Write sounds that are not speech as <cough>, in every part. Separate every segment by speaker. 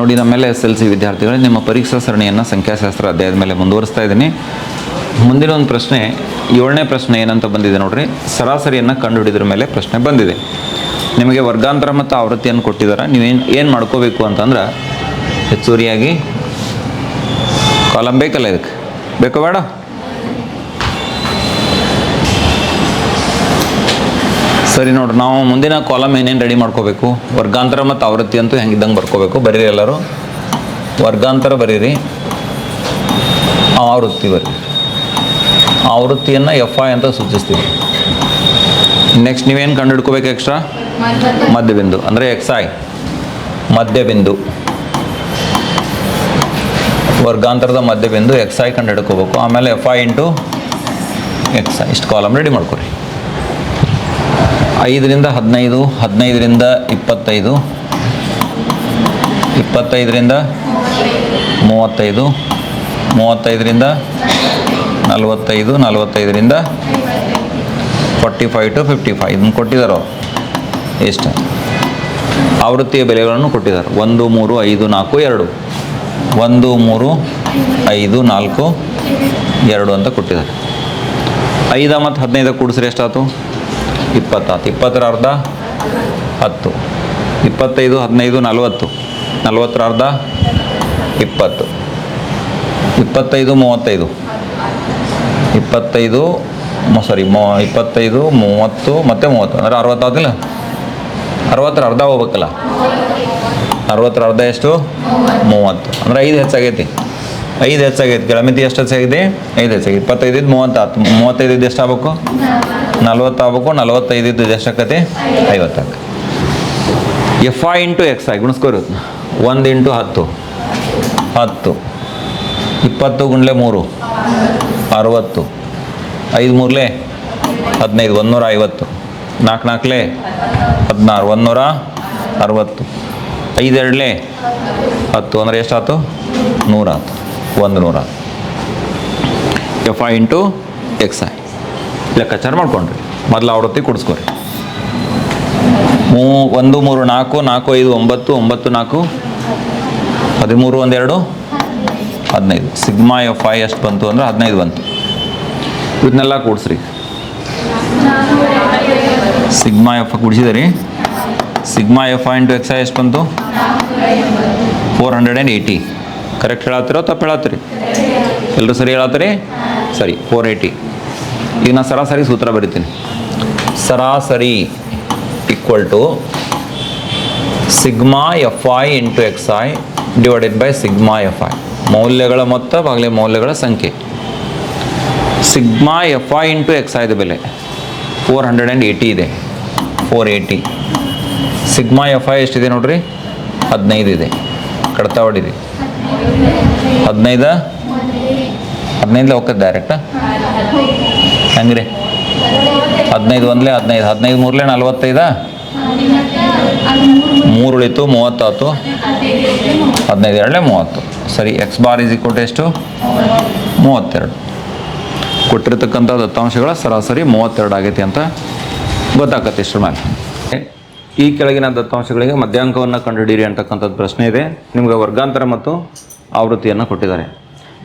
Speaker 1: ನೋಡಿ ನಮ್ಮೆಲ್ಲ S L C ವಿದ್ಯಾರ್ಥಿಗಳು ನಿಮ್ಮ ಪರೀಕ್ಷಾ ಸರಣಿಯನ್ನು ಸಂಖ್ಯಾಶಾಸ್ತ್ರ ಅಧ್ಯಾಯದ ಮೇಲೆ ಮುಂದುವರಿಸ್ತಾ ಇದ್ದೀನಿ. ಮುಂದಿನ ಒಂದು ಪ್ರಶ್ನೆ, ಏಳನೇ ಪ್ರಶ್ನೆ ಏನಂತ ಬಂದಿದೆ ನೋಡ್ರಿ. ಸರಾಸರಿಯನ್ನು ಕಂಡುಹಿಡಿದ್ರ ಮೇಲೆ ಪ್ರಶ್ನೆ ಬಂದಿದೆ. ನಿಮಗೆ ವರ್ಗಾಂತರ ಮತ್ತು ಆವೃತ್ತಿಯನ್ನು ಕೊಟ್ಟಿದ್ದಾರೆ ನೀವೇನು ಏನು ಮಾಡ್ಕೋಬೇಕು ಅಂತಂದ್ರೆ ಹೆಚ್ಚುವರಿಯಾಗಿ ಕಾಲಮ್ ಬೇಕಲ್ಲ ಇದಕ್ಕೆ? ಬೇಕೋ ಬೇಡ? ಸರಿ ನೋಡ್ರಿ, ನಾವು ಮುಂದಿನ ಕಾಲಮ್ ಏನೇನು ರೆಡಿ ಮಾಡ್ಕೋಬೇಕು? ವರ್ಗಾಂತರ ಮತ್ತು ಆವೃತ್ತಿ ಅಂತೂ ಹೆಂಗಿದ್ದಂಗೆ ಬರ್ಕೋಬೇಕು? ಬರೀರಿ ಎಲ್ಲರೂ. ವರ್ಗಾಂತರ ಬರೀರಿ. ಆವೃತ್ತಿ ಬರೀರಿ. ಆವೃತ್ತಿಯನ್ನು ಎಫ್ ಐ ಅಂತ ಸೂಚಿಸ್ತೀವಿ. ನೆಕ್ಸ್ಟ್ ನೀವೇನು ಕಂಡು ಹಿಡ್ಕೋಬೇಕು ಎಕ್ಸ್ಟ್ರಾ ಮಧ್ಯಬಿಂದು. ಅಂದರೆ ಎಕ್ಸ್ ಐ ಮಧ್ಯಬಿಂದು. ವರ್ಗಾಂತರದ ಮಧ್ಯಬಿಂದು ಎಕ್ಸ್ ಐ ಕಂಡು ಹಿಡ್ಕೋಬೇಕು ಆಮೇಲೆ F I into X I ಇಷ್ಟು ಕಾಲಮ್ ರೆಡಿ ಮಾಡ್ಕೊರಿ. ಐದರಿಂದ ಹದಿನೈದು, ಹದಿನೈದರಿಂದ ಇಪ್ಪತ್ತೈದು, ಇಪ್ಪತ್ತೈದರಿಂದ ಮೂವತ್ತೈದು, ಮೂವತ್ತೈದರಿಂದ ನಲವತ್ತೈದು, ನಲವತ್ತೈದರಿಂದ forty five to fifty five. ಇದನ್ನು ಕೊಟ್ಟಿದ್ದಾರೆ ಎಷ್ಟು? ಆವೃತ್ತಿಯ ಬೆಲೆಗಳನ್ನು ಕೊಟ್ಟಿದ್ದಾರೆ ಒಂದು, ಮೂರು, ಐದು, ನಾಲ್ಕು, ಎರಡು. ಒಂದು, ಮೂರು, ಐದು, ನಾಲ್ಕು, ಎರಡು ಅಂತ ಕೊಟ್ಟಿದ್ದಾರೆ ಐದ ಮತ್ತು ಹದಿನೈದು ಕೂಡಿಸ್ರೆ ಎಷ್ಟಾಯ್ತು? ಇಪ್ಪತ್ತಾತು. ಇಪ್ಪತ್ತರ ಅರ್ಧ ಹತ್ತು. ಇಪ್ಪತ್ತೈದು, ಹದಿನೈದು, ನಲವತ್ತು. ನಲವತ್ತರ ಅರ್ಧ ಇಪ್ಪತ್ತು. ಇಪ್ಪತ್ತೈದು, ಮೂವತ್ತೈದು. ಇಪ್ಪತ್ತೈದು ಸಾರಿ ಮೂ ಇಪ್ಪತ್ತೈದು, ಮೂವತ್ತು, ಮತ್ತು ಮೂವತ್ತು. ಅಂದರೆ ಅರವತ್ತಾದಿಲ್ಲ ಅರವತ್ತರ ಅರ್ಧ ಹೋಗ್ಬೇಕಲ್ಲ. ಅರವತ್ತರ ಅರ್ಧ ಎಷ್ಟು? ಮೂವತ್ತು. ಅಂದರೆ ಐದು ಹೆಚ್ಚಾಗೈತಿ. ಐದು ಹೆಚ್ಚಾಗೈತೆ ಕೆಳಮಿತಿ ಎಷ್ಟು ಹೆಚ್ಚಾಗಿದೆ ಐದು ಹೆಚ್ಚಾಗಿದೆ ಇಪ್ಪತ್ತೈದು ಮೂವತ್ತಾತು ಮೂವತ್ತೈದು ಎಷ್ಟು ಆಗ್ಬೇಕು? ನಲ್ವತ್ತು ಆಗ್ಬೇಕು. ನಲವತ್ತೈದು ಆಕತಿ? ಐವತ್ತಾಕ F I into X I ಗುಣಿಸ್ಕೋರು ಒಂದು ಇಂಟು ಹತ್ತು. ಹತ್ತು. ಇಪ್ಪತ್ತು ಗುಂಡ್ಲೆ ಮೂರು. ಅರವತ್ತು. ಐದು ಮೂರಲೆ ಹದಿನೈದು. ಒಂದೂರ ಐವತ್ತು. ನಾಲ್ಕು ನಾಲ್ಕಲೆ ಹದಿನಾರು. ಒಂದೂರ ಅರವತ್ತು. ಐದೆರಡಲೆ ಹತ್ತು. ಅಂದರೆ ಎಷ್ಟಾಯ್ತು ನೂರಾತು ಒಂದು ನೂರ. F I into X I ಲೆಕ್ಕಾಚಾರ ಮಾಡ್ಕೊಂಡ್ರಿ. ಮೊದಲು ಆವೃತ್ತಿ ಕೊಡಿಸ್ಕೊರಿ. ಮೂ ಒಂದು ಮೂರು ನಾಲ್ಕು ನಾಲ್ಕು ಐದು ಒಂಬತ್ತು ಒಂಬತ್ತು ನಾಲ್ಕು ಹದಿಮೂರು ಒಂದೆರಡು ಹದಿನೈದು. ಸಿಗ್ಮಾ ಎಫ್ ಐ ಎಷ್ಟು ಬಂತು ಅಂದ್ರೆ ಹದಿನೈದು ಬಂತು. ಇದನ್ನೆಲ್ಲ ಕೂಡಿಸ್ರಿ. Sigma F ಕೂಡಿಸಿದ್ರಿ. Sigma F I into X I ಎಷ್ಟು ಬಂತು? Four hundred and eighty correct ಹೇಳತ್ತೀರೋ ತಪ್ಪು ಹೇಳತ್ತೀರಿ? ಎಲ್ಲರೂ ಸರಿ ಹೇಳತ್ತೀರಿ? ಸರಿ ಫೋರ್ ಏಯ್ಟಿ ಈಗ ನಾನು ಸರಾಸರಿ ಸೂತ್ರ ಬರಿತೀನಿ. ಸರಾಸರಿ equal to sigma F I into X I divided by sigma F I ಮೌಲ್ಯಗಳ ಮೊತ್ತ ಬಾಗಲೇ ಮೌಲ್ಯಗಳ ಸಂಖ್ಯೆ. Sigma F I into X ಐದು ಬೆಲೆ ಫೋರ್ ಹಂಡ್ರೆಡ್ ಆ್ಯಂಡ್ ಏಯ್ಟಿ ಇದೆ. Four eighty sigma F I ಎಷ್ಟಿದೆ ನೋಡ್ರಿ? ಹದಿನೈದು ಇದೆ. ಕಡತ ಹದಿನೈದ? ಹದಿನೈದಲೇ ಹೋಗ್ತದೆ ಡೈರೆಕ್ಟ್ ಹೆಂಗ್ರಿ? ಹದಿನೈದು ಒಂದ್ಲೆ ಹದಿನೈದು ಹದಿನೈದು ಮೂರ್ಲೆ ನಲ್ವತ್ತೈದ? ಮೂರು ಉಳಿತು ಮೂವತ್ತಾತು? ಹದಿನೈದು ಎರಡಲೇ ಮೂವತ್ತು. ಸರಿ ಎಕ್ಸ್ ಬಾರ್ ಇಸ್ ಈಕ್ವಲ್ ಎಷ್ಟು? ಮೂವತ್ತೆರಡು. ಕೊಟ್ಟಿರ್ತಕ್ಕಂಥ ದತ್ತಾಂಶಗಳ ಸರಾಸರಿ ಮೂವತ್ತೆರಡು ಆಗೈತಿ ಅಂತ ಗೊತ್ತಾಗತ್ತೆ ಇಷ್ಟರ ಮೇಲೆ ಈ ಕೆಳಗಿನ ದತ್ತಾಂಶಗಳಿಗೆ ಮಧ್ಯಾಂಕವನ್ನು ಕಂಡುಹಿಡಿಯಿರಿ ಅಂತಕ್ಕಂಥದ್ದು ಪ್ರಶ್ನೆ ಇದೆ. ನಿಮಗೆ ವರ್ಗಾಂತರ ಮತ್ತು ಆವೃತ್ತಿಯನ್ನು ಕೊಟ್ಟಿದ್ದಾರೆ.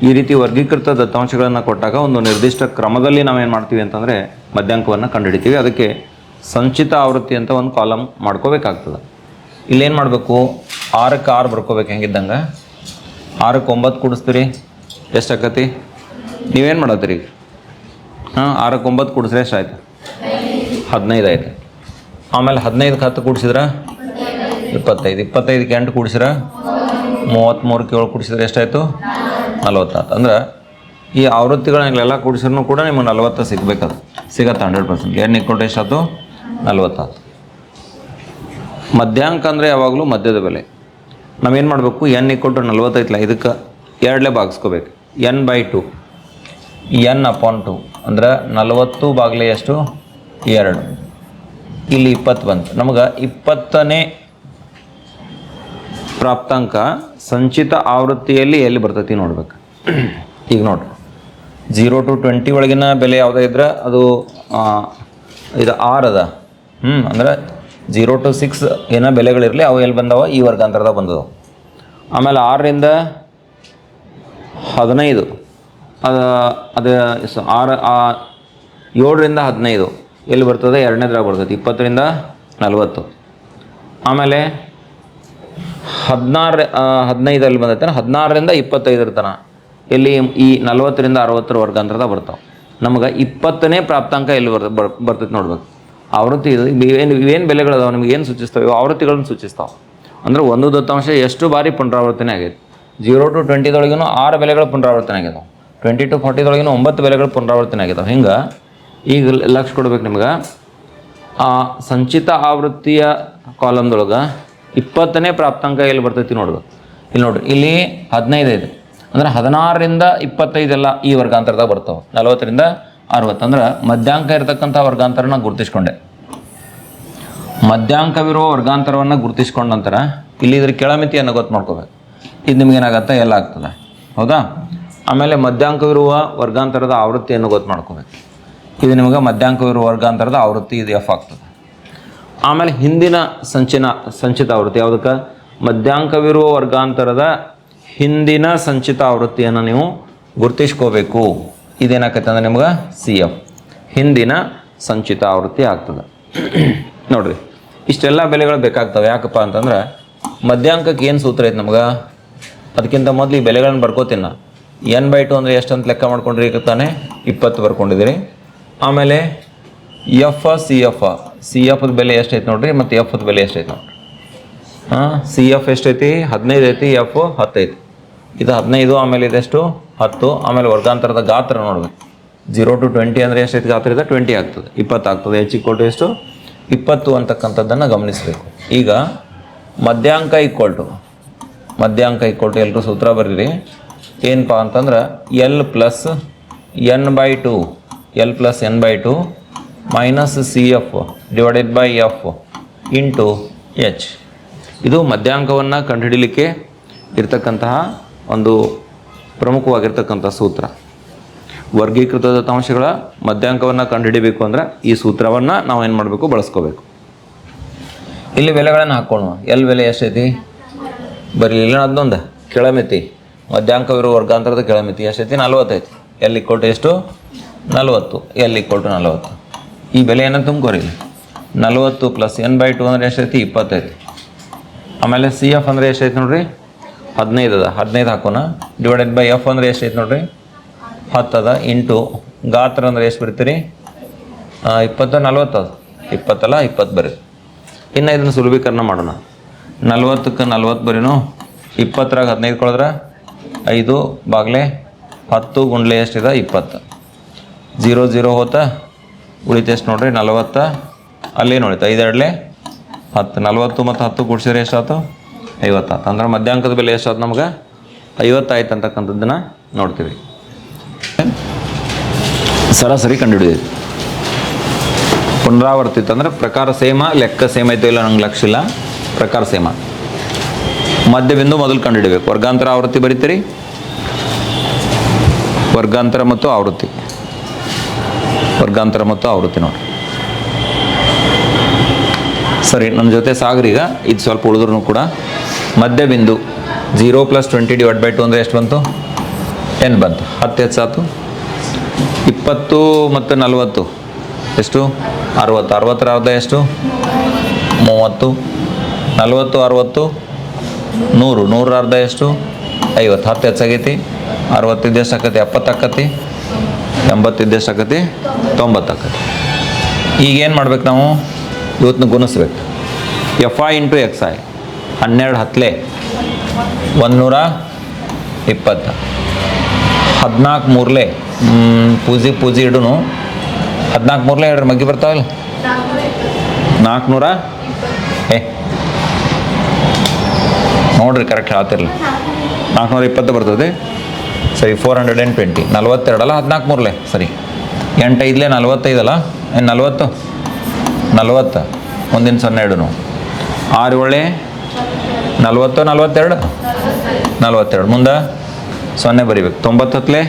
Speaker 1: ಈ ರೀತಿ ವರ್ಗೀಕೃತ ದತ್ತಾಂಶಗಳನ್ನು ಕೊಟ್ಟಾಗ ಒಂದು ನಿರ್ದಿಷ್ಟ ಕ್ರಮದಲ್ಲಿ ನಾವೇನು ಮಾಡ್ತೀವಿ ಅಂತಂದರೆ ಮಧ್ಯಾಂಕವನ್ನು ಕಂಡುಹಿಡಿತೀವಿ. ಅದಕ್ಕೆ ಸಂಚಿತ ಆವೃತ್ತಿ ಅಂತ ಒಂದು ಕಾಲಮ್ ಮಾಡ್ಕೋಬೇಕಾಗ್ತದೆ. ಇಲ್ಲೇನು ಮಾಡಬೇಕು? ಆರಕ್ಕೆ ಆರು ಬರ್ಕೋಬೇಕು ಹೆಂಗಿದ್ದಂಗೆ? ಆರಕ್ಕೆ ಒಂಬತ್ತು ಕೂಡಿಸ್ತೀರಿ? ಎಷ್ಟಾಕತಿ? ನೀವೇನು ಮಾಡತ್ತೀರಿ ಹಾಂ, ಆರಕ್ಕೆ ಒಂಬತ್ತು ಕೂಡಿಸ್ರೆ ಎಷ್ಟಾಯ್ತು? ಹದಿನೈದು ಆಯ್ತು. ಆಮೇಲೆ ಹದಿನೈದಕ್ಕೆ ಹತ್ತು ಕೂಡಿಸಿದ್ರೆ? ಇಪ್ಪತ್ತೈದು. ಇಪ್ಪತ್ತೈದಕ್ಕೆ ಎಂಟು ಕೂಡಿಸಿದ್ರೆ ಮೂವತ್ತ್ಮೂರಕ್ಕೆ ಏಳು ಕೂಡಿಸಿದ್ರೆ ಎಷ್ಟಾಯಿತು? ನಲ್ವತ್ತಾತು ಅಂದ್ರೆ ಈ ಆವೃತ್ತಿಗಳನ್ನೆಲ್ಲ ಕೂಡಿಸಿದ್ರು ಕೂಡ ನಿಮಗೆ ನಲ್ವತ್ತು ಸಿಗಬೇಕದು ಸಿಗತ್ತೆ hundred percent. N equal to ಎಷ್ಟಾಯ್ತು? ನಲ್ವತ್ತಾತು ಮಧ್ಯಾಂಕ ಅಂದರೆ ಯಾವಾಗಲೂ ಮಧ್ಯದ ಬೆಲೆ. ನಾವೇನು ಮಾಡಬೇಕು? ಎನ್ ಇಕ್ವಲ್ ಟು ನಲ್ವತ್ತೈತಲ್ಲ ಇದಕ್ಕೆ ಎರಡಲೇ ಭಾಗಿಸ್ಕೋಬೇಕು. N by two N upon two ಅಂದ್ರೆ ನಲವತ್ತು ಬಾಗಿಲೆ ಎಷ್ಟು? ಎರಡು. ಇಲ್ಲಿ ಇಪ್ಪತ್ತು ಬಂತು. ನಮಗೆ ಇಪ್ಪತ್ತನೇ ಪ್ರಾಪ್ತಾಂಕ ಸಂಚಿತ ಆವೃತ್ತಿಯಲ್ಲಿ ಎಲ್ಲಿ ಬರ್ತೈತಿ ನೋಡ್ಬೇಕು. ಈಗ ನೋಡ್ರಿ ಜೀರೋ ಟು ಟ್ವೆಂಟಿ ಒಳಗಿನ ಬೆಲೆ ಯಾವುದೇ ಇದ್ರೆ ಅದು ಇದು ಆರ್ ಅದ. ಹ್ಞೂ ಅಂದ್ರೆ ಜೀರೋ ಟು ಸಿಕ್ಸ್ ಏನೋ ಬೆಲೆಗಳಿರಲಿ ಅವು ಎಲ್ಲಿ ಬಂದವ? ಈ ವರ್ಗಾಂತರದಾಗ ಬಂದವು. ಆಮೇಲೆ ಆರರಿಂದ ಹದಿನೈದು. ಅದು ಅದು ಆರು ಏಳರಿಂದ ಹದಿನೈದು. ಎಲ್ಲಿ ಬರ್ತದೆ? ಎರಡನೇದ್ರಾಗ ಬರ್ತದೆ ಇಪ್ಪತ್ತರಿಂದ ನಲವತ್ತು. ಆಮೇಲೆ ಹದಿನಾರು ಹದಿನೈದರಲ್ಲಿ ಬಂದೈತೆ ಹದಿನಾರರಿಂದ ಇಪ್ಪತ್ತೈದರ ತನಕ ಇಲ್ಲಿ ಈ ನಲವತ್ತರಿಂದ ಅರವತ್ತರ ವರ್ಗಾಂತರದ ಬರ್ತಾವೆ. ನಮಗೆ ಇಪ್ಪತ್ತನೇ ಪ್ರಾಪ್ತಾಂಕ ಎಲ್ಲಿ ಬರ್, ಬರ್- ಬರ್ತೈತೆ ನೋಡ್ಬೇಕು. ಆವೃತ್ತಿ ಇದು ಇವೇನು ಬೆಲೆಗಳದಾವೆ, ನಿಮ್ಗೆ ಏನು ಸೂಚಿಸ್ತಾವೆ? ಇವು ಆವೃತ್ತಿಗಳನ್ನು ಸೂಚಿಸ್ತಾವೆ. ಅಂದ್ರೆ ಒಂದು ದತ್ತಾಂಶ ಎಷ್ಟು ಬಾರಿ ಪುನರಾವರ್ತನೆ ಆಗೈತೆ? ಜೀರೋ ಟು ಟ್ವೆಂಟಿದೊಳಗಿನೂ ಆರು ಬೆಲೆಗಳು ಪುನರಾವರ್ತನೆ ಆಗಿದಾವೆ ಟ್ವೆಂಟಿ ಟು ಫಾರ್ಟಿದೊಳಗಿನ ಒಂಬತ್ತು ಬೆಲೆಗಳು ಪುನರಾವರ್ತನೆ ಆಗಿದಾವೆ ಹಿಂಗೆ, ಈಗ ಲಕ್ಷ ಕೊಡ್ಬೇಕು ನಿಮ್ಗೆ. ಆ ಸಂಚಿತ ಆವೃತ್ತಿಯ ಕಾಲಮ್ದೊಳಗೆ ಇಪ್ಪತ್ತನೇ ಪ್ರಾಪ್ತಾಂಕ ಎಲ್ಲಿ ಬರ್ತೈತಿ ನೋಡ್ಬೇಕು ಇಲ್ಲಿ ನೋಡ್ರಿ ಇಲ್ಲಿ ಹದಿನೈದು ಐದು ಅಂದ್ರೆ ಹದಿನಾರರಿಂದ ಇಪ್ಪತ್ತೈದೆಲ್ಲ ಈ ವರ್ಗಾಂತರದಾಗ ಬರ್ತಾವೆ. ನಲವತ್ತರಿಂದ ಅರವತ್ತು. ಅಂದ್ರೆ ಮಧ್ಯಾಂಕ ಇರತಕ್ಕಂಥ ವರ್ಗಾಂತರನ ಗುರುತಿಸ್ಕೊಂಡೆ. ಮಧ್ಯಾಂಕವಿರುವ ವರ್ಗಾಂತರವನ್ನು ಗುರುತಿಸ್ಕೊಂಡ ನಂತರ ಇಲ್ಲಿ ಇದ್ರ ಕೆಳಮಿತಿಯನ್ನು ಗೊತ್ತು ಮಾಡ್ಕೋಬೇಕು. ಇದು ನಿಮಗೇನಾಗತ್ತೆ ಎಲ್ಲ ಆಗ್ತದೆ. ಹೌದಾ? ಆಮೇಲೆ ಮಧ್ಯಾಂಕವಿರುವ ವರ್ಗಾಂತರದ ಆವೃತ್ತಿಯನ್ನು ಗೊತ್ತು ಮಾಡ್ಕೋಬೇಕು. ಇದು ನಿಮಗೆ ಮಧ್ಯಾಂಕವಿರುವ ವರ್ಗಾಂತರದ ಆವೃತ್ತಿ ಇದು ಎಫ್ ಆಗ್ತದೆ. ಆಮೇಲೆ ಹಿಂದಿನ ಸಂಚಿನ ಸಂಚಿತ ಆವೃತ್ತಿ ಯಾವುದಕ್ಕೆ? ಮಧ್ಯಾಂಕವಿರುವ ವರ್ಗಾಂತರದ ಹಿಂದಿನ ಸಂಚಿತ ಆವೃತ್ತಿಯನ್ನು ನೀವು ಗುರುತಿಸ್ಕೋಬೇಕು. ಇದೇನಾಗತ್ತೆ ಅಂದ್ರೆ ನಿಮ್ಗೆ ಸಿ ಎಫ್ ಹಿಂದಿನ ಸಂಚಿತ ಆವೃತ್ತಿ ಆಗ್ತದೆ. <clears throat> ನೋಡ್ರಿ, ಇಷ್ಟೆಲ್ಲ ಬೆಲೆಗಳು ಬೇಕಾಗ್ತವೆ. ಯಾಕಪ್ಪ ಅಂತಂದ್ರೆ ಮಧ್ಯಾಂಕಕ್ಕೆ ಏನು ಸೂತ್ರ ಐತೆ ನಮ್ಗೆ? ಅದಕ್ಕಿಂತ ಮೊದಲು ಈ ಬೆಲೆಗಳನ್ನ ಬರ್ಕೋತೀನಿ ಎನ್ ಬೈ ಟು ಅಂದರೆ ಎಷ್ಟಂತ ಲೆಕ್ಕ ಮಾಡ್ಕೊಂಡ್ರಿ ತಾನೇ ಇಪ್ಪತ್ತು ಬರ್ಕೊಂಡಿದ್ದೀರಿ. ಆಮೇಲೆ ಎಫ್ ಸಿ ಎಫ್ ಸಿ ಎಫ್ದ ಬೆಲೆ ಎಷ್ಟೈತೆ ನೋಡ್ರಿ ಮತ್ತು ಎಫ್ದ ಬೆಲೆ ಎಷ್ಟೈತೆ ನೋಡ್ರಿ? ಹಾಂ ಸಿ ಎಫ್ ಎಷ್ಟೈತಿ? ಹದಿನೈದು ಐತಿ ಎಫ್ ಹತ್ತೈತಿ. ಇದು ಹದಿನೈದು, ಆಮೇಲೆ ಇದೆಷ್ಟು? ಹತ್ತು, ಆಮೇಲೆ ವರ್ಗಾಂತರದ ಗಾತ್ರ ನೋಡ್ಬೇಕು. ಜೀರೋ ಟು ಟ್ವೆಂಟಿ ಅಂದರೆ ಎಷ್ಟೈತಿ ಗಾತ್ರ ಇದೆ? ಟ್ವೆಂಟಿ ಆಗ್ತದೆ. ಇಪ್ಪತ್ತು ಆಗ್ತದೆ. ಹೆಚ್ಚಿಗೆ ಕೊಟ್ಟು ಎಷ್ಟು? ಇಪ್ಪತ್ತು ಅಂತಕ್ಕಂಥದ್ದನ್ನು ಗಮನಿಸಬೇಕು. ಈಗ ಮಧ್ಯಾಂಕ ಈಕ್ವಲ್ ಟು ಮಧ್ಯಾಂಕ ಈಕ್ವಲ್ ಟು ಎಲ್ಲರೂ ಸೂತ್ರ ಬರೀರಿ. ಏನಪ್ಪ ಅಂತಂದ್ರೆ L plus N by two L plus N by two minus C F divided by F into H ಇದು ಮಧ್ಯಾಂಕವನ್ನು ಕಂಡುಹಿಡಿಲಿಕ್ಕೆ ಇರ್ತಕ್ಕಂತಹ ಒಂದು ಪ್ರಮುಖವಾಗಿರ್ತಕ್ಕಂಥ ಸೂತ್ರ. ವರ್ಗೀಕೃತ ದತ್ತಾಂಶಗಳ ಮಧ್ಯಾಂಕವನ್ನು ಕಂಡುಹಿಡಿಬೇಕು ಅಂದ್ರೆ ಈ ಸೂತ್ರವನ್ನು ನಾವು ಏನು ಮಾಡಬೇಕು? ಬಳಸ್ಕೋಬೇಕು. ಇಲ್ಲಿ ಬೆಲೆಗಳನ್ನು ಹಾಕ್ಕೊಳ್ಳುವ ಎಲ್ಲಿ ಬೆಲೆ ಎಷ್ಟೈತಿ? ಬರಲಿಲ್ಲ ಅದನ್ನೊಂದು ಕೆಳಮಿತಿ. ಮಧ್ಯಾಂಕವಿರುವ ವರ್ಗಾಂತರದ ಕೆಳಮಿತಿ ಎಷ್ಟೈತಿ? ನಲ್ವತ್ತೈತಿ. ಎಲ್ಲಿ ಕೊಟ್ಟು ಎಷ್ಟು? ನಲವತ್ತು. ಎಲ್ಲಿ ಕೊಟ್ಟು ನಲ್ವತ್ತು. ಈ ಬೆಲೆಯನ್ನು ತುಂಬ್ಕೋರಿ ನಲವತ್ತು ಪ್ಲಸ್ ಎನ್ ಬೈ ಟು ಅಂದರೆ ಎಷ್ಟೈತಿ ಇಪ್ಪತ್ತೈತಿ ಆಮೇಲೆ ಸಿ ಎಫ್ ಅಂದರೆ ಎಷ್ಟೈತಿ ನೋಡ್ರಿ? ಹದಿನೈದು ಅದ ಹದಿನೈದು ಹಾಕೋಣ. ಡಿವೈಡೆಡ್ ಬೈ ಎಫ್ ಅಂದರೆ ಎಷ್ಟೈತಿ ನೋಡ್ರಿ? ಹತ್ತು ಅದ ಇಂಟು ಗಾತ್ರ ಅಂದರೆ ಎಷ್ಟು ಬರ್ತೀರಿ? ಇಪ್ಪತ್ತು, ನಲವತ್ತು ಅದು. ಇಪ್ಪತ್ತಲ್ಲ, ಇಪ್ಪತ್ತು ಬರೀ ಇನ್ನು ಇದನ್ನು ಸುಲಭೀಕರಣ ಮಾಡೋಣ. ನಲ್ವತ್ತಕ್ಕೆ ನಲ್ವತ್ತು ಬರೀನು? ಇಪ್ಪತ್ತರಾಗ ಹದಿನೈದು ಕೊಳಿದ್ರೆ ಐದು ಬಾಗ್ಲೆ ಹತ್ತು ಗುಂಡ್ಲೆ ಎಷ್ಟಿದೆ? ಇಪ್ಪತ್ತು. ಜೀರೋ ಜೀರೋ ಹೋತ ಉಳಿತು ಎಷ್ಟು ನೋಡ್ರಿ? ನಲ್ವತ್ತ, ಅಲ್ಲೇನು ಉಳಿತು? ಐದೆರಡ್ಲೆ? ಹತ್ತು, ನಲವತ್ತು ಮತ್ತು ಹತ್ತು ಕೂಡ್ಸಿದ್ರೆ ಎಷ್ಟಾಯ್ತು ಐವತ್ತಾಯ್ತು ಅಂದ್ರೆ ಮಧ್ಯಾಂಕದ ಬೆಲೆ ಎಷ್ಟಾಯ್ತು ನಮ್ಗೆ? ಐವತ್ತಾಯ್ತು ಅಂತಕ್ಕಂಥದ್ದನ್ನ ನೋಡ್ತೀವಿ. ಸರಾಸರಿ ಕಂಡುಹಿಡಿದಿದೆ ಪುನರಾವರ್ತಿತ ಅಂದ್ರೆ ಪ್ರಕಾರ ಸೇಮ, ಲೆಕ್ಕ ಸೇಮ್ ಐತೋ ಇಲ್ಲ ನಂಗೆ ಲಕ್ಷ ಇಲ್ಲ. ಪ್ರಕಾರ ಸೇಮ. ಮಧ್ಯಬಿಂದು ಮೊದಲು ಕಂಡುಹಿಡಬೇಕು. ವರ್ಗಾಂತರ ಆವೃತ್ತಿ ಬರೀತೀರಿ? ವರ್ಗಾಂತರ ಮತ್ತು ಆವೃತ್ತಿ. ವರ್ಗಾಂತರ ಮತ್ತು ಆವೃತ್ತಿ ನೋಡಿ. ಸರಿ, ನನ್ನ ಜೊತೆ ಸಾಗರೀಗ ಇದು ಸ್ವಲ್ಪ ಉಳಿದ್ರು ಕೂಡ. ಮಧ್ಯಬಿಂದು zero plus twenty divide by two ಅಂದರೆ ಎಷ್ಟು ಬಂತು? ಟೆನ್ ಬಂತು. ಹತ್ತು ಹೆಚ್ಚಾತು ಇಪ್ಪತ್ತು ಮತ್ತು ನಲವತ್ತು. ಎಷ್ಟು? ಅರವತ್ತು. ಅರವತ್ತರ ಅರ್ಧ ಎಷ್ಟು? ಮೂವತ್ತು. ನಲವತ್ತು, ಅರವತ್ತು. ನೂರು. ನೂರ ಅರ್ಧ ಎಷ್ಟು? ಐವತ್ತು. ಹತ್ತು ಹೆಚ್ಚಾಗೈತಿ ಅರವತ್ತಿದ್ದು ಎಷ್ಟು ಆಕತಿ ಎಪ್ಪತ್ತು ಆಕತಿ ಎಂಬತ್ತಿದ್ದು ಎಷ್ಟು ಆಕತಿ, ತೊಂಬತ್ತು ಆಕತಿ. ಈಗ ಏನು ಮಾಡ್ಬೇಕು ನಾವು? ಇವತ್ತನ್ನ ಗುಣಿಸ್ಬೇಕು. F I into X I ಹನ್ನೆರಡು ಹತ್ತಲೆ ಒಂದುನೂರ ಇಪ್ಪತ್ತು. ಹದಿನಾಲ್ಕು ಮೂರಲೆ ಪೂಜಿ ಪೂಜಿ ಇಡುನು. ಹದಿನಾಲ್ಕು ಮೂರಲೆ ಹೇಳ್ರಿ ಮಗ್ಗಿ ಬರ್ತಾವಲ್ಲ? ನಾಲ್ಕುನೂರ ಏ, ನೋಡ್ರಿ ಕರೆಕ್ಟ್ ಹೇಳ್ತಿರ್ಲಿ. ನಾಲ್ಕುನೂರ ಇಪ್ಪತ್ತು ಬರ್ತದೆ. ಸರಿ ಫೋರ್ ಹಂಡ್ರೆಡ್ ಆ್ಯಂಡ್ ಟ್ವೆಂಟಿ ನಲ್ವತ್ತೆರಡಲ್ಲ? ಹದಿನಾಲ್ಕು ಮೂರಲೆ ಸರಿ. ಎಂಟೈದಲೇ ನಲ್ವತ್ತೈದಲ್ಲ? ಏನು ನಲ್ವತ್ತು? ನಲ್ವತ್ತು. ಮುಂದಿನ ಸೊನ್ನೆ ಎರಡು ಆರು ಒಳ್ಳೆ? ನಲ್ವತ್ತು, ನಲ್ವತ್ತೆರಡು? ನಲ್ವತ್ತೆರಡು. ಮುಂದೆ? ಸೊನ್ನೆ ಬರಿಬೇಕು. ತೊಂಬತ್ತು ಹತ್ತಲೆ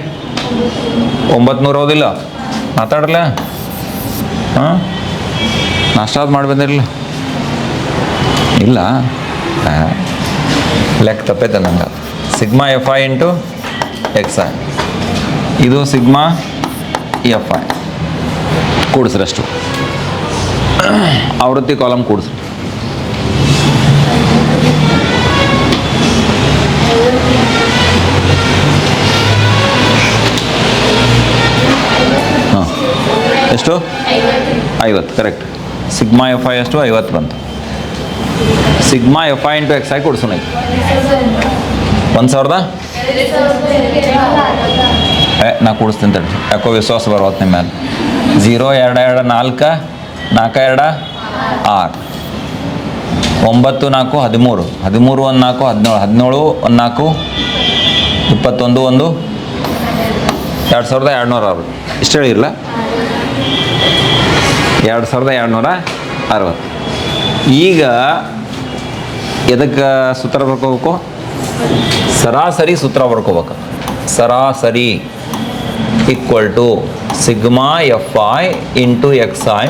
Speaker 1: ಒಂಬತ್ತು ನೂರು ಹೌದಿಲ್ಲ ಮಾತಾಡಲ್ಲ? ಹಾಂ? ನಾಷ್ಟ ಮಾಡಿ ಬಂದಿರಲಿಲ್ಲ ಇಲ್ಲ. ಲೆಕ್ಕ ತಪ್ಪೈತೆ ನಂಗೆ. Sigma F I into X I ಇದು ಸಿಗ್ಮಾ ಎಫ್ ಐ ಕೂಡಿಸ್ರಷ್ಟು ಆವೃತ್ತಿ ಕಾಲಮ್ ಕೂಡಿಸ್ರಿ. ಹಾಂ. ಎಷ್ಟು? ಐವತ್ತು ಕರೆಕ್ಟ್ ಸಿಗ್ಮಾ ಎಫ್ ಐ ಎಷ್ಟು ಐವತ್ತು ಬಂತು. Sigma F I into X I ಕೊಡಿಸೋಣ ಒಂದು ಸಾವಿರದ ಏ, ನಾ ಕೂಡಿಸ್ತೀನಿ ತಡಿ. ಯಾಕೋ ವಿಶ್ವಾಸ ಬರೋತ್ತು ನಿಮ್ಮ ಮೇಲೆ ಝೀರೋ ಎರಡು ಎರಡು ನಾಲ್ಕು ನಾಲ್ಕು ಎರಡು ಆರು. ಒಂಬತ್ತು ನಾಲ್ಕು ಹದಿಮೂರು. ಹದಿಮೂರು ಒಂದು ನಾಲ್ಕು, ಹದಿನೇಳು. ಹದಿನೇಳು ಒಂದು ನಾಲ್ಕು, ಇಪ್ಪತ್ತೊಂದು ಒಂದು. ಎರಡು ಸಾವಿರದ ಎರಡು ನೂರ ಅರವತ್ತು ಇಷ್ಟು ಹೇಳಿರಲ್ಲ ಎರಡು ಸಾವಿರದ ಎರಡು ನೂರ ಅರವತ್ತು. ಈಗ ಎದಕ್ಕೆ ಸೂತ್ರ ಬರ್ಕೋಬೇಕು ಸರಾಸರಿ ಸೂತ್ರ ಬರ್ಕೋಬೇಕು ಸರಾಸರಿ equal to sigma F I into X I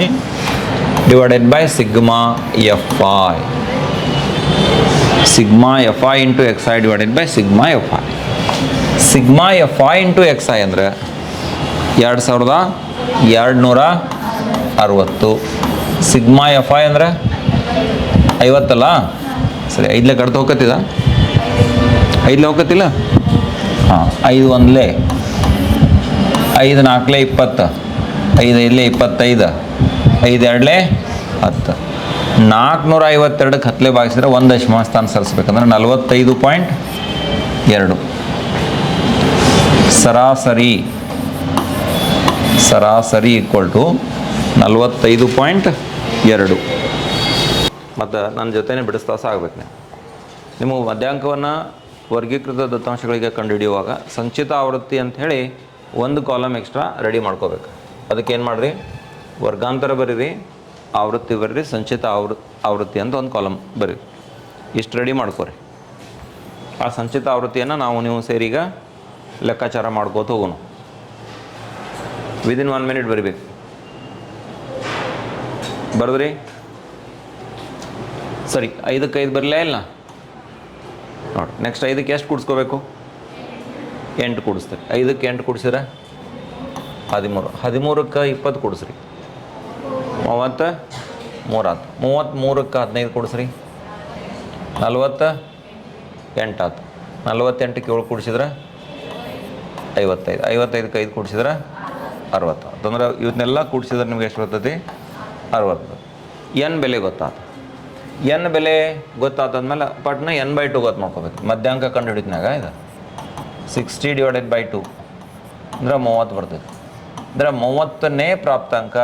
Speaker 1: divided by sigma F I sigma F I into X I divided by sigma F I sigma F I into X I ಅಂದರೆ ಎರಡು ಸಾವಿರದ ಎರಡು ನೂರ ಅರವತ್ತು. ಸಿಗ್ಮಾ ಎಫ್ ಐ ಅಂದರೆ ಐವತ್ತಲ್ಲ? ಸರಿ, ಐದಲೇ ಕಡ್ದು ಹೋಗತ್ತಿದ ಐದ್ಲೆ ಹೋಗತ್ತಿಲ್ಲ ಹಾಂ, ಐದು ಒಂದಲೇ. ಐದು ನಾಲ್ಕಲೇ ಇಪ್ಪತ್ತು. ಐದು ಐದಲೇ ಇಪ್ಪತ್ತೈದು. ಐದು ಎರಡಲೇ ಹತ್ತು. ನಾಲ್ಕುನೂರ ಐವತ್ತೆರಡಕ್ಕೆ ಹತ್ತಲೇ ಭಾಗಿಸಿದ್ರೆ ಒಂದು ದಶಮಾಂಶ ಸ್ಥಾನ ಸರಿಸ್ಬೇಕಂದ್ರೆ ನಲವತ್ತೈದು ಪಾಯಿಂಟ್ ಎರಡು. ಸರಾಸರಿ ಸರಾಸರಿ ಈಕ್ವಲ್ ಟು ನಲವತ್ತೈದು ಪಾಯಿಂಟ್ ಎರಡು. ಮತ್ತು ನನ್ನ ಜೊತೆನೇ ಬಿಡಿಸ್ತಾ ಸಾಗಬೇಕು ನೀವು ಮಧ್ಯಾಂಕವನ್ನು ವರ್ಗೀಕೃತ ದತ್ತಾಂಶಗಳಿಗೆ ಕಂಡುಹಿಡಿಯುವಾಗ ಸಂಚಿತ ಆವೃತ್ತಿ ಅಂತ ಹೇಳಿ ಒಂದು ಕಾಲಮ್ ಎಕ್ಸ್ಟ್ರಾ ರೆಡಿ ಮಾಡ್ಕೋಬೇಕು. ಅದಕ್ಕೆ ಏನು ಮಾಡಿರಿ? ವರ್ಗಾಂತರ ಬರೀರಿ, ಆವೃತ್ತಿ ಬರೀರಿ, ಸಂಚಿತ ಆವೃ, ಆವೃತ್ತಿ ಅಂತ ಒಂದು ಕಾಲಮ್ ಬರೀರಿ. ಇಷ್ಟು ರೆಡಿ ಮಾಡ್ಕೋರಿ. ಆ ಸಂಚಿತ ಆವೃತ್ತಿಯನ್ನು ನಾವು ನೀವು ಸೇರಿಗ ಲೆಕ್ಕಾಚಾರ ಮಾಡ್ಕೋತ ಹೋಗೋಣ. ವಿದಿನ್ ಒನ್ ಮಿನಿಟ್ ಬರಿಬೇಕು. ಬರೆದ್ರಿ? ಸರಿ, ಐದಕ್ಕೆ ಐದು ಬರಲೇ ಇಲ್ಲ. ನೋಡಿ ನೆಕ್ಸ್ಟ್ ಐದಕ್ಕೆ ಎಷ್ಟು ಕೂಡಿಸ್ಕೋಬೇಕು? ಎಂಟು ಕೂಡಿಸ್ತೀರಿ. ಐದಕ್ಕೆ ಎಂಟು ಕೂಡಿಸಿದ್ರೆ ಹದಿಮೂರು. ಹದಿಮೂರಕ್ಕೆ ಇಪ್ಪತ್ತು ಕೂಡಿಸ್ರಿ. ಮೂವತ್ತು ಮೂರಾತು. ಮೂವತ್ತ್ಮೂರಕ್ಕೆ ಹದಿನೈದು ಕೂಡಿಸ್ರಿ. ನಲ್ವತ್ತ ಎಂಟಾತು. ನಲ್ವತ್ತೆಂಟಕ್ಕೆ ಏಳು ಕೂಡಿಸಿದ್ರೆ ಐವತ್ತೈದು. ಐವತ್ತೈದಕ್ಕೆ ಐದು ಕೂಡಿಸಿದ್ರೆ ಅರವತ್ತು. ಅಂದ್ರೆ ಇವನ್ನೆಲ್ಲ ಕೂಡಿಸಿದ್ರೆ ನಿಮ್ಗೆ ಎಷ್ಟು ಬರ್ತೈತಿ? ಅರವತ್ತು. ಏನು ಬೆಲೆ ಗೊತ್ತಾತು? ಎನ್ ಬೆಲೆ ಗೊತ್ತಾತಂದ್ಮೇಲೆ ಪಟ್ನ ಎನ್ ಬೈ ಟು ಗೊತ್ತು ಮಾಡ್ಕೋಬೇಕು. ಮಧ್ಯಾಂಕ ಕಂಡು ಹಿಡಿದ್ನಾಗ ಇದು? ಸಿಕ್ಸ್ಟಿ ಡಿವೈಡೆಡ್ ಬೈ ಟು ಅಂದ್ರೆ ಮೂವತ್ತು ಬರ್ತೈತಿ. ಅಂದ್ರೆ ಮೂವತ್ತನೇ ಪ್ರಾಪ್ತಾಂಕ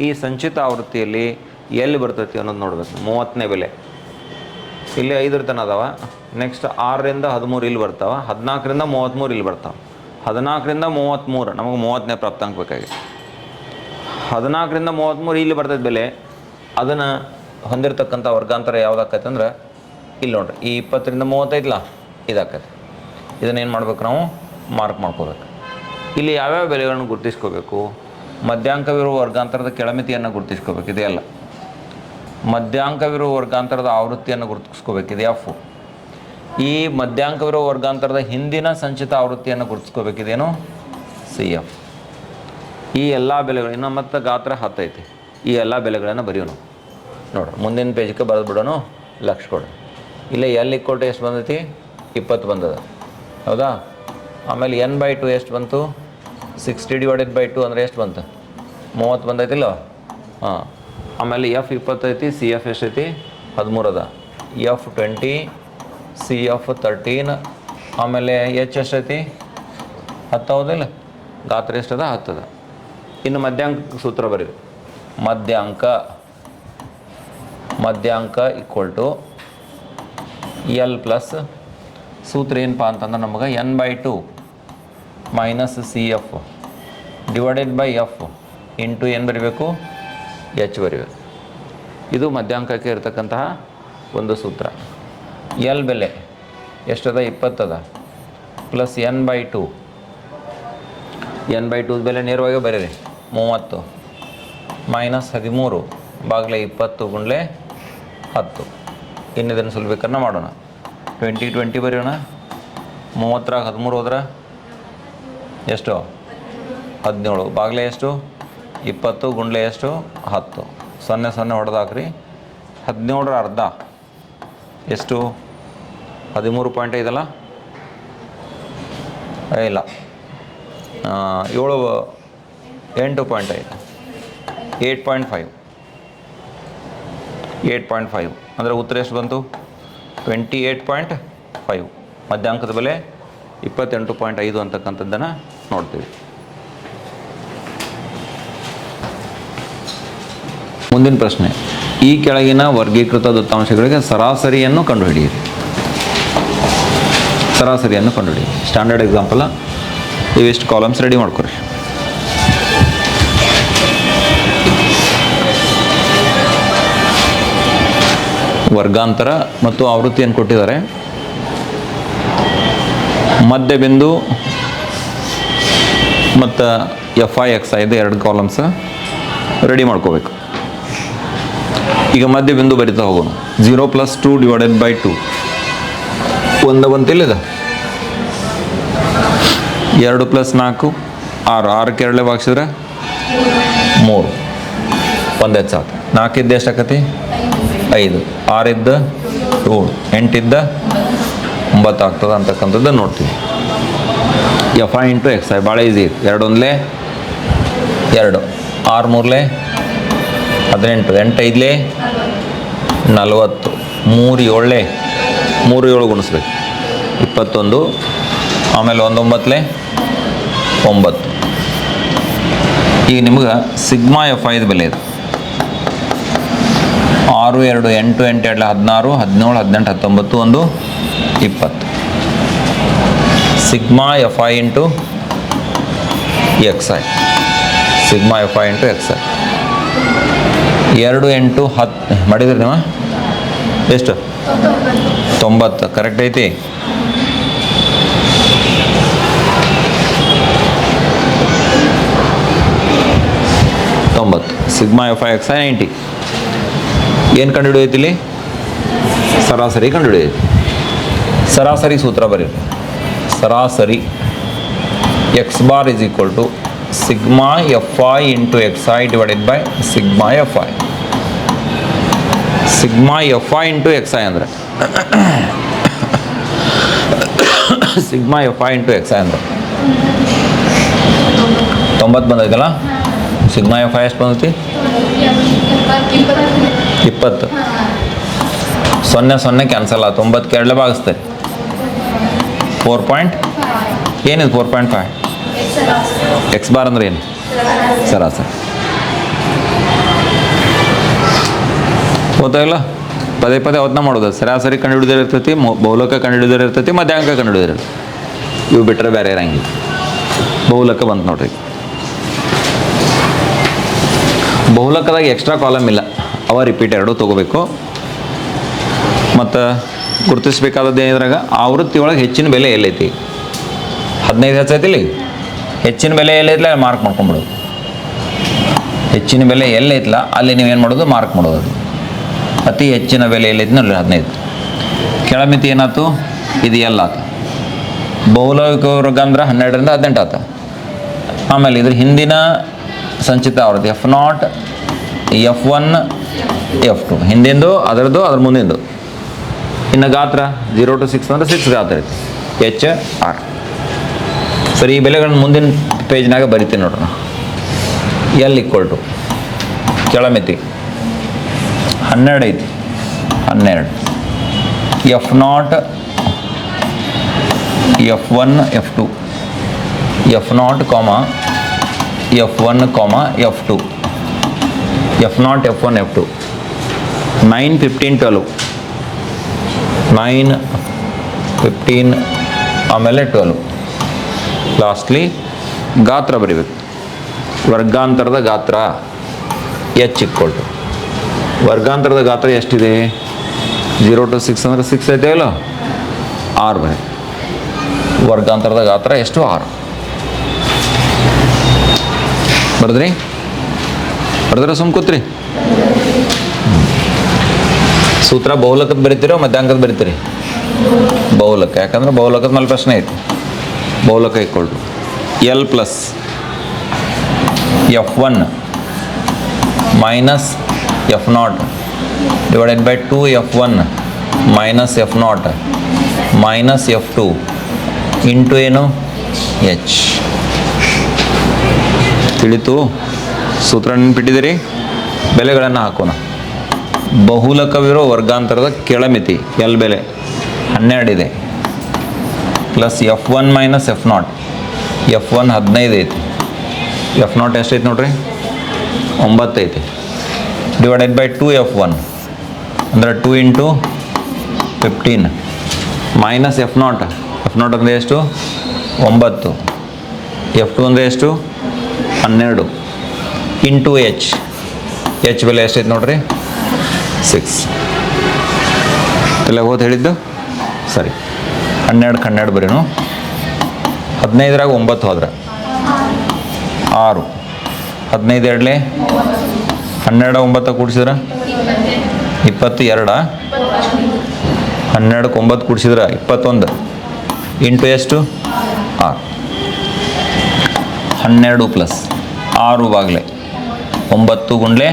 Speaker 1: ಈ ಸಂಚಿತ ಆವೃತ್ತಿಯಲ್ಲಿ ಎಲ್ಲಿ ಬರ್ತೈತಿ ಅನ್ನೋದು ನೋಡ್ಬೇಕು. ಮೂವತ್ತನೇ ಬೆಲೆ. ಇಲ್ಲಿ ಐದರ ತನ ಅದಾವ. ನೆಕ್ಸ್ಟ್ ಆರರಿಂದ ಹದಿಮೂರು ಇಲ್ಲಿ ಬರ್ತಾವ. ಹದಿನಾಲ್ಕರಿಂದ ಮೂವತ್ತ್ಮೂರು ಇಲ್ಲಿ ಬರ್ತಾವೆ. ಹದಿನಾಲ್ಕರಿಂದ ಮೂವತ್ತ್ಮೂರು ನಮಗೆ ಮೂವತ್ತನೇ ಪ್ರಾಪ್ತಾಂಕ ಬೇಕಾಗಿ ಹದಿನಾಲ್ಕರಿಂದ ಮೂವತ್ತ್ಮೂರು ಇಲ್ಲಿ ಬರ್ತೈತೆ ಬೆಲೆ. ಅದನ್ನು ಹೊಂದಿರತಕ್ಕಂಥ ವರ್ಗಾಂತರ ಯಾವ್ದಾಕೈತೆ ಅಂದ್ರೆ ಇಲ್ಲಿ ನೋಡ್ರಿ, ಈ ಇಪ್ಪತ್ತರಿಂದ ಮೂವತ್ತೈದಲ್ಲ ಇದಾಕೈತೆ ಇದನ್ನೇನು ಮಾಡ್ಬೇಕು ನಾವು? ಮಾರ್ಕ್ ಮಾಡ್ಕೋಬೇಕು. ಇಲ್ಲಿ ಯಾವ್ಯಾವ ಬೆಲೆಗಳನ್ನು ಗುರುತಿಸ್ಕೋಬೇಕು? ಮಧ್ಯಾಂಕವಿರುವ ವರ್ಗಾಂತರದ ಕೆಳಮಿತಿಯನ್ನು ಗುರುತಿಸ್ಕೋಬೇಕು ಇದೆಯಲ್ಲ ಮಧ್ಯಾಂಕವಿರುವ ವರ್ಗಾಂತರದ ಆವೃತ್ತಿಯನ್ನು ಗುರುತಿಸ್ಕೋಬೇಕು, ಇದು ಎಫ್ ಈ ಮಧ್ಯಾಂಕವಿರುವ ವರ್ಗಾಂತರದ ಹಿಂದಿನ ಸಂಚಿತ ಆವೃತ್ತಿಯನ್ನು ಗುರುತಿಸ್ಕೋಬೇಕಿದೇನು ಸಿ ಎಫ್ ಈ ಎಲ್ಲ ಬೆಲೆಗಳು, ಇನ್ನು ಮತ್ತೆ ಗಾತ್ರ ಹತ್ತೈತಿ. ಈ ಎಲ್ಲ ಬೆಲೆಗಳನ್ನು ಬರೆಯೋಣ. ನೋಡ್ರಿ ಮುಂದಿನ ಪೇಜ್ಗೆ ಬರೆದು ಬಿಡೋಣ ಲಕ್ಷ ಕೊಡು. ಇಲ್ಲೇ ಎಲ್ ಇಕ್ವಲ್ ಟು ಎಷ್ಟು ಬಂದೈತಿ? ಇಪ್ಪತ್ತು ಬಂದದ. ಹೌದಾ? ಆಮೇಲೆ ಎನ್ ಬೈ ಟು ಎಷ್ಟು ಬಂತು? ಸಿಕ್ಸ್ಟಿ ಡಿವೈಡೆಡ್ ಬೈ ಟು ಅಂದರೆ ಎಷ್ಟು ಬಂತು? ಮೂವತ್ತು ಬಂದೈತಿಲ್ಲ? ಹಾಂ. ಆಮೇಲೆ ಎಫ್ ಇಪ್ಪತ್ತೈತಿ ಸಿ ಎಫ್ ಎಷ್ಟೈತಿ ಹದಿಮೂರು ಅದ F twenty C F thirteen ಆಮೇಲೆ ಎಚ್ ಎಷ್ಟೈತಿ ಹತ್ತು ಹೌದಿಲ್ಲ ಗಾತ್ರ ಎಷ್ಟದ ಹತ್ತದ ಇನ್ನು ಮಧ್ಯಾಂಕ ಸೂತ್ರ ಬರೀರಿ. ಮಧ್ಯಾಂಕ. ಮಧ್ಯಾಂಕ ಈಕ್ವಲ್ ಟು ಎಲ್ ಪ್ಲಸ್ ಸೂತ್ರ ಏನಪ್ಪ ಅಂತಂದ್ರೆ ನಮಗೆ N by two minus C F divided by F into ಏನು ಬರಿಬೇಕು ಎಚ್ ಬರಿಬೇಕು. ಇದು ಮಧ್ಯಾಂಕಕ್ಕೆ ಇರತಕ್ಕಂತಹ ಒಂದು ಸೂತ್ರ. ಎಲ್ ಬೆಲೆ ಎಷ್ಟದ? ಇಪ್ಪತ್ತದ. Plus N by two N by two ಬೆಲೆ ನೇರವಾಗಿ ಬರೀರಿ. ಮೂವತ್ತು. ಮೈನಸ್ ಹದಿಮೂರು. ಬಾಗಿಲೆ ಇಪ್ಪತ್ತು ಗುಂಡ್ಲೆ ಹತ್ತು. ಇನ್ನು ಇದನ್ನು ಬೇಕನ್ನ ಮಾಡೋಣ. ಟ್ವೆಂಟಿ ಟ್ವೆಂಟಿ ಬರೆಯೋಣ. ಮೂವತ್ತರಾಗ ಹದಿಮೂರು ಹೋದ್ರೆ? ಎಷ್ಟು? ಹದಿನೇಳು. ಬಾಗಿಲೆ ಎಷ್ಟು? ಇಪ್ಪತ್ತು. ಗುಂಡ್ಲೆ ಎಷ್ಟು? ಹತ್ತು. ಸೊನ್ನೆ ಸೊನ್ನೆ ಹೊಡೆದಾಕ್ರಿ ಹದಿನೇಳರ ಅರ್ಧ. ಎಷ್ಟು? ಹದಿಮೂರು ಪಾಯಿಂಟ್ ಐದಲ್ಲ? ಇಲ್ಲ. ಏಳು, ಎಂಟು ಪಾಯಿಂಟ್ ಐದು. Eight point five. Eight point five. ಅಂದರೆ ಉತ್ತರ ಎಷ್ಟು ಬಂತು? Twenty eight point five. ಮಧ್ಯಾಂಕದ ಬೆಲೆ ಇಪ್ಪತ್ತೆಂಟು ಪಾಯಿಂಟ್ ಐದು ಅಂತಕ್ಕಂಥದ್ದನ್ನು ನೋಡ್ತೀವಿ. ಮುಂದಿನ ಪ್ರಶ್ನೆ. ಈ ಕೆಳಗಿನ ವರ್ಗೀಕೃತ ದತ್ತಾಂಶಗಳಿಗೆ ಸರಾಸರಿಯನ್ನು ಕಂಡುಹಿಡಿಯಿರಿ. ಸರಾಸರಿಯನ್ನು ಕಂಡುಹಿಡಿಯಿರಿ. ಸ್ಟ್ಯಾಂಡರ್ಡ್ ಎಕ್ಸಾಂಪಲ್ ಇವೆಷ್ಟು ಕಾಲಮ್ಸ್ ರೆಡಿ ಮಾಡ್ಕೊರಿ ವರ್ಗಾಂತರ ಮತ್ತು ಆವೃತ್ತಿಯನ್ನು ಕೊಟ್ಟಿದ್ದಾರೆ. ಮಧ್ಯಬಿಂದು ಮತ್ತು ಎಫ್ ಐ ಎಕ್ಸ್ ಐದು ಎರಡು ಕಾಲಮ್ಸ್ ರೆಡಿ ಮಾಡ್ಕೋಬೇಕು. ಈಗ ಮಧ್ಯಬಿಂದು ಬರಿತಾ ಹೋಗೋಣ. Zero plus two divided by two ಒಂದ ತಿಳಿದ ಎರಡು ಪ್ಲಸ್ ನಾಲ್ಕು. ಆರು. ಆರಕ್ಕೆ ಎರಡಲೇ ಬಾಕ್ಸಿದ್ರೆ ಮೂರು. ಒಂದು ಸಾಕು ನಾಲ್ಕಿದ್ದು ಎಷ್ಟಾಕತಿ? ಐದು. ಆರಿದ್ದ ಏಳು. ಎಂಟಿದ್ದ ಒಂಬತ್ತು ಆಗ್ತದೆ ಅಂತಕ್ಕಂಥದ್ದು ನೋಡ್ತೀವಿ. F I into X I ಭಾಳ ಈಸಿ ಇತ್ತು ಎರಡು. ಒಂದ್ಲೆ ಎರಡು ಆರು ಮೂರಲೆ ಹದಿನೆಂಟು. ಎಂಟು ಐದಲೇ ನಲವತ್ತು. ಮೂರು ಏಳಲೆ ಮೂರು ಏಳು ಗುಣಿಸ್ಬೇಕು. ಇಪ್ಪತ್ತೊಂದು. ಆಮೇಲೆ ಒಂದೊಂಬತ್ತಲೆ ಒಂಬತ್ತು. ಈಗ ನಿಮ್ಗೆ ಸಿಗ್ಮಾ ಎಫ್ ಐದು ಬೆಲೆ ಇದೆ. ಆರು ಎರಡು ಎಂಟು ಎಂಟು ಎರಡು ಹದಿನಾರು ಹದಿನೇಳು ಹದಿನೆಂಟು ಹತ್ತೊಂಬತ್ತು ಒಂದು ಇಪ್ಪತ್ತು. Sigma F I into X I. Sigma F I into X I. ಎರಡು ಎಂಟು ಹತ್ತು ಮಾಡಿದ್ರಿ ನೀವು? ಎಷ್ಟು? ತೊಂಬತ್ತು. ಕರೆಕ್ಟ್ ಐತಿ? ತೊಂಬತ್ತು. Sigma F I X I ninety. ಏನು ಕಂಡುಹಿಡಿಯೈತಿ ಇಲ್ಲಿ ಸರಾಸರಿ ಕಂಡುಹಿಡಿಯೋದು ಸರಾಸರಿ ಸೂತ್ರ ಬರೀರಿ ಸರಾಸರಿ X bar is equal to sigma F I into X I divided by sigma F I sigma F I into X I ಅಂದರೆ. Sigma F I into X I ಅಂದರೆ. ತೊಂಬತ್ತು ಬಂದೈತಲ್ಲ? ಸಿಗ್ಮಾ ಎಫ್ ಐ ಎಷ್ಟು ಬಂದೈತಿ? ಇಪ್ಪತ್ತು. ಸೊನ್ನೆ ಸೊನ್ನೆ cancel ಆಯ್ತು ಒಂಬತ್ತು ಕೆರಳೆ ಭಾಗಿಸ್ತೆ. ಫೋರ್ ಪಾಯಿಂಟ್ ಏನಿದೆ four point five X bar ಅಂದ್ರೆ ಏನು? ಸರಾಸರಿ ಗೊತ್ತಾಗಿಲ್ಲ ಪದೇ ಪದೇ ಅವತ್ನ ಮಾಡೋದು. ಸರಾಸರಿ ಕಂಡುಹಿಡಿದ್ರೆ ಇರ್ತೈತಿ ಬಹುಲಕ ಕಂಡುಹಿಡಿದ್ರೆ ಇರ್ತೈತಿ, ಮಧ್ಯಾಂಕ ಕಂಡುಹಿಡಿದ್ರೆ. ಇವು ಬಿಟ್ಟರೆ ಬೇರೆ ಇರಂಗಿಲ್ಲ. ಬಹುಲಕ ಬಂತು ನೋಡ್ರಿ. ಬಹುಲಕದಾಗ ಎಕ್ಸ್ಟ್ರಾ ಕಾಲಮ್ ಇಲ್ಲ. ಅವ ರಿಪೀಟ್ ಎರಡು ತೊಗೋಬೇಕು. ಮತ್ತು ಗುರುತಿಸ್ಬೇಕಾದದ್ದು ಏನಿದ್ರಾಗ ಆವೃತ್ತಿ ಒಳಗೆ ಹೆಚ್ಚಿನ ಬೆಲೆ ಎಲ್ಲೈತಿ. ಹದಿನೈದು ಹೆಚ್ಚೈತಿಲ್ಲ ಈಗ? ಹೆಚ್ಚಿನ ಬೆಲೆ ಎಲ್ಲೈತಿಲ್ಲ ಮಾರ್ಕ್ ಮಾಡ್ಕೊಂಬಿಡೋದು ಹೆಚ್ಚಿನ ಬೆಲೆ ಎಲ್ಲೈತಿಲ್ಲ ಅಲ್ಲಿ ನೀವೇನು ಮಾಡೋದು ಮಾರ್ಕ್ ಮಾಡೋದು. ಅತಿ ಹೆಚ್ಚಿನ ಬೆಲೆ ಎಲ್ಲೈತಿ ನೋಡಿ ಹದಿನೈದು. ಕೆಳಮಿತಿ ಏನಾಯ್ತು ಇದು ಎಲ್ಲ ಆತು. ಬಹುಲಕ ವರ್ಗ ಅಂದ್ರೆ ಹನ್ನೆರಡರಿಂದ ಹದಿನೆಂಟು ಆತ. ಆಮೇಲೆ ಇದ್ರ ಹಿಂದಿನ ಸಂಚಿತ ಆವೃತ್ತಿ F naught F one F two ಹಿಂದಿಂದು, ಅದರದ್ದು, ಅದ್ರ ಮುಂದಿಂದು. ಇನ್ನು ಗಾತ್ರ? ಜೀರೋ ಟು ಸಿಕ್ಸ್ ಅಂದರೆ ಸಿಕ್ಸ್ ಗಾತ್ರ ಐತಿ. ಎಚ್ ಆರ್ ಸರಿ, ಈ ಬೆಲೆಗಳನ್ನ ಮುಂದಿನ ಪೇಜ್ನಾಗ ಬರಿತೀನಿ ನೋಡ್ರಿ ಎಲ್ ಈಕ್ವಲ್ ಟು ಕೆಳಮಿತಿ. ಹನ್ನೆರಡು ಐತಿ. ಹನ್ನೆರಡು. F not F one F two F not comma F one comma F two F not F one F two nine fifteen twelve nine fifteen ಆಮೇಲೆ ಟ್ವೆಲ್ವ್ ಲಾಸ್ಟ್ಲಿ ಗಾತ್ರ ಬರಿಬೇಕು. ವರ್ಗಾಂತರದ ಗಾತ್ರ ಎಚ್ ಇಕ್ಕೊಳ್ತು ವರ್ಗಾಂತರದ ಗಾತ್ರ ಎಷ್ಟಿದೆ? ಜೀರೋ ಟು ಸಿಕ್ಸ್ ಅಂದರೆ ಸಿಕ್ಸ್ ಐತೆ ಇಲ್ಲ ಆರು ಬರೀ ವರ್ಗಾಂತರದ ಗಾತ್ರ ಎಷ್ಟು? ಆರು ಬರದ್ರಿ? ಬರದ್ರೆ ಸುಮ್ ಕೂತ್ರಿ. ಸೂತ್ರ ಬಹುಲಕದ ಬರಿತೀರೋ ಮಧ್ಯಾಂಕದ ಬರಿತೀರಿ? ಬಹುಲಕ, ಯಾಕಂದ್ರೆ ಬಹುಲಕದ ಮೇಲೆ ಪ್ರಶ್ನೆ ಐತಿ. ಬಹುಲಕ ಇಕ್ಕೊಳ್ರು L plus F one minus F naught divided by two F one minus F naught minus F two into ಏನು? ಎಚ್ ತಿಳಿತು? ಸೂತ್ರ ನೆನ್ಪಿಟ್ಟಿದ್ದೀರಿ? ಬೆಲೆಗಳನ್ನು ಹಾಕೋಣ. ಬಹುಲಕವಿರೋ ವರ್ಗಾಂತರದ ಕೆಳಮಿತಿ, ಎಲ್ ಬೆಲೆ? ಹನ್ನೆರಡಿದೆ plus F one minus F naught. F one ಹದಿನೈದು ಐತಿ. ಎಫ್ ನಾಟ್ ಎಷ್ಟೈತಿ ನೋಡ್ರಿ? ಒಂಬತ್ತೈತಿ divided by two F one. ಅಂದರೆ two into fifteen. Minus F naught. F naught ಅಂದರೆ ಎಷ್ಟು? ಒಂಬತ್ತು. ಎಫ್ ಟು ಅಂದರೆ ಎಷ್ಟು? ಹನ್ನೆರಡು. ಇಂಟು ಎಚ್ ಎಚ್ ಬೆಲೆ ಎಷ್ಟೈತೆ ನೋಡ್ರಿ? ಸಿಕ್ಸ್ ಎಲ್ಲ ಹೋದ್ ಹೇಳಿದ್ದು? ಸರಿ. ಹನ್ನೆರಡು ಹನ್ನೆರಡು ಬರೀನು. ಹದಿನೈದರಾಗ ಒಂಬತ್ತು ಹೋದ್ರೆ. ಆರು. ಹದಿನೈದು ಎರಡಲೆ? ಹನ್ನೆರಡು ಒಂಬತ್ತು ಕೂಡಿಸಿದ್ರೆ? ಇಪ್ಪತ್ತು ಎರಡ. ಹನ್ನೆರಡಕ್ಕೆ ಒಂಬತ್ತು ಕೂಡಿಸಿದ್ರೆ ಇಪ್ಪತ್ತೊಂದು. ಇಂಟು ಎಷ್ಟು? ಆರು. ಹನ್ನೆರಡು ಪ್ಲಸ್. ಆರು ಬಾಗ್ಲೆ. ಒಂಬತ್ತು ಗುಂಡ್ಲೆ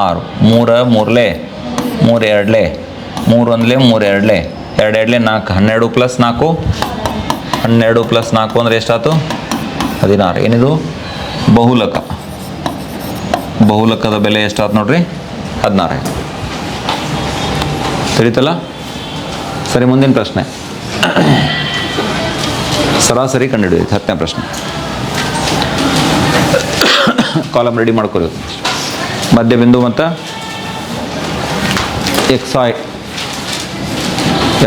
Speaker 1: ಆರು. ಮೂರ, ಮೂರಲೆ ಮೂರು ಎರಡಲೆ ಮೂರು ಒಂದ್ಲೆ ಮೂರು ಎರಡಲೆ ಎರಡು ಎರಡ್ಲೆ ನಾಲ್ಕು. ಹನ್ನೆರಡು ಪ್ಲಸ್ ನಾಲ್ಕು. ಹನ್ನೆರಡು ಪ್ಲಸ್ ನಾಲ್ಕು ಅಂದರೆ ಎಷ್ಟಾಯ್ತು? ಹದಿನಾರು. ಏನಿದು? ಬಹುಲಕ. ಬಹುಲಕದ ಬೆಲೆ ಎಷ್ಟಾಯ್ತು ನೋಡ್ರಿ? ಹದಿನಾರು. ತಿಳಿತಲ್ಲ? ಸರಿ, ಮುಂದಿನ ಪ್ರಶ್ನೆ. ಸರಾಸರಿ ಕಂಡುಹಿಡಿಯುತ್ತೆ ಹತ್ತನೇ ಪ್ರಶ್ನೆ. ಕಾಲಮ್ ರೆಡಿ ಮಾಡ್ಕೊಳ್ಳಿ ಮಧ್ಯ ಬಿಂದು ಮತ್ತು X I,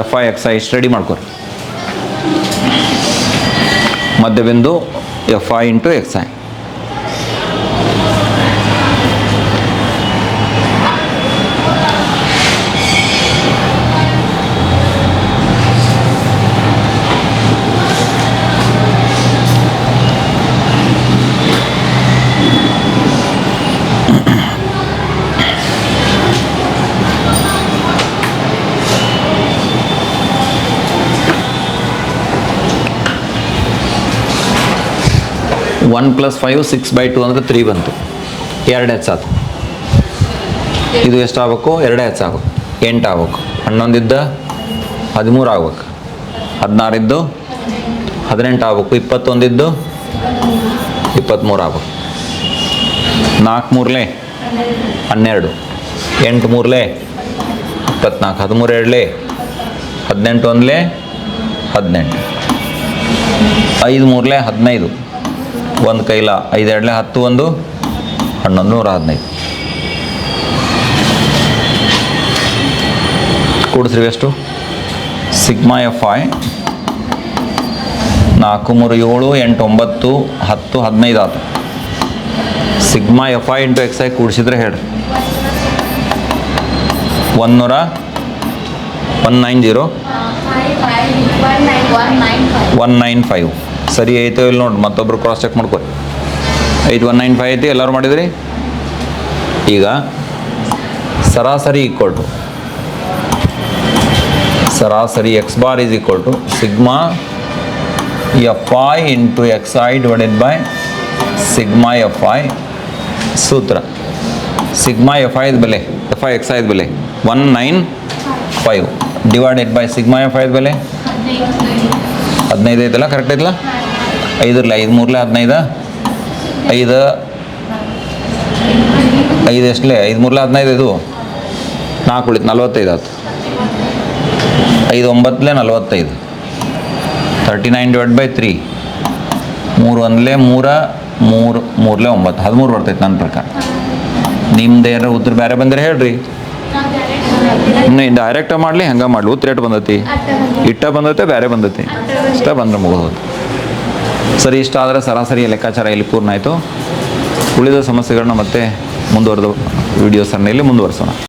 Speaker 1: F I, X I ಇಷ್ಟು ರೆಡಿ ಮಾಡ್ಕೊರಿ. ಮಧ್ಯ ಬಿಂದು F I into X I. One plus five, six by two ಅಂದರೆ ತ್ರೀ ಬಂತು. ಎರಡು ಹೆಚ್ಚಾತು ಇದು ಎಷ್ಟಾಗಬೇಕು? ಆಗ್ಬೇಕು ಎರಡೇ ಹೆಚ್ಚಾಗಬೇಕು ಎಂಟು ಆಗ್ಬೇಕು. ಹನ್ನೊಂದಿದ್ದ ಹದಿಮೂರು ಆಗ್ಬೇಕು. ಹದಿನಾರಿದ್ದು ಹದಿನೆಂಟು ಆಗ್ಬೇಕು. ಇಪ್ಪತ್ತೊಂದಿದ್ದು ಇಪ್ಪತ್ತ್ಮೂರು ಆಗ್ಬೇಕು. ನಾಲ್ಕು ಮೂರಲೇ ಹನ್ನೆರಡು. ಎಂಟು ಮೂರಲೇ ಇಪ್ಪತ್ನಾಲ್ಕು. ಹದಿಮೂರು ಎರಡಲೇ ಹದಿನೆಂಟು ಒಂದಲೇ ಹದಿನೆಂಟು. ಐದು ಮೂರಲೇ ಹದಿನೈದು. ಒಂದು ಕೈಲ ಐದು ಎರಡಲೆ ಹತ್ತು ಒಂದು ಹನ್ನೊಂದು ನೂರ ಹದಿನೈದು. ಕೂಡಿಸ್ರಿ ಎಷ್ಟು? ಸಿಗ್ಮಾ ಎಫ್ ಐ ನಾಲ್ಕು ಮೂರು ಏಳು ಎಂಟು ಒಂಬತ್ತು ಹತ್ತು ಹದಿನೈದು ಆತು. Sigma F I into X I ಕೂಡಿಸಿದ್ರೆ ಹೇಳ್ರಿ. ಒಂದೂರ one nine zero one nine five. ಸರಿ ಐತೋ ಇಲ್ಲ ನೋಡಿ, ಮತ್ತೊಬ್ರು ಕ್ರಾಸ್ ಚೆಕ್ ಮಾಡ್ಕೊರಿ. ಐದು ಒನ್ ನೈನ್ ಫೈವ್ ಐತಿ, ಎಲ್ಲರೂ ಮಾಡಿದ್ರಿ? ಈಗ ಸರಾಸರಿ ಈಕ್ವಲ್ ಟು ಸರಾಸರಿ X bar is equal to sigma F I into X I divided by sigma F I ಸೂತ್ರ. ಸಿಗ್ಮಾ ಎಫ್ ಐದ್ ಬೆಲೆ ಎಫ್ ಐ ಎಕ್ಸ್ ಐದ್ ಬೆಲೆ one nine five divided by sigma F ಐದ್ ಬೆಲೆ? ಹದಿನೈದು ಐತಲ್ಲ ಕರೆಕ್ಟ್ ಐತಲ್ಲ? ಐದರಲ್ಲ, ಐದು ಮೂರಲೆ ಹದಿನೈದು? ಐದು ಐದು ಎಷ್ಟಲೇ? ಐದು ಮೂರಲೆ ಹದಿನೈದು ಇದು? ನಾಲ್ಕು ಉಳಿತು, ನಲ್ವತ್ತೈದು ಆಯ್ತು. ಐದು, ಒಂಬತ್ತಲೆ, ನಲ್ವತ್ತೈದು. Thirty nine divide by three ಮೂರು ಒಂದಲೇ, ಮೂರ, ಮೂರು, ಮೂರಲೆ ಒಂಬತ್ತು. ಹದಿಮೂರು ಬರ್ತೈತೆ ನನ್ನ ಪ್ರಕಾರ. ನಿಮ್ದು ಏನಾರ ಉತ್ತರ ಬೇರೆ ಬಂದರೆ ಹೇಳ್ರಿ. ಇನ್ನು ಡೈರೆಕ್ಟ ಮಾಡಲಿ, ಹಂಗೆ ಮಾಡ್ಲಿ? ಉತ್ತರೇಟ್ ಬಂದತಿ? ಇಟ್ಟ ಬಂದತೆ ಬೇರೆ ಬಂದತಿ? ಇಷ್ಟ ಬಂದ್ರೆ ಮುಗಿದೋದು ಸರಿ, ಇಷ್ಟ ಆದರೆ ಸರಾಸರಿ ಲೆಕ್ಕಾಚಾರ ಇಲ್ಲಿ ಪೂರ್ಣ ಆಯಿತು. ಉಳಿದ ಸಮಸ್ಯೆಗಳನ್ನ ಮತ್ತೆ ಮುಂದುವರೆದ ವಿಡಿಯೋ ಸರಣಿಯಲ್ಲಿ ಮುಂದುವರಿಸೋಣ.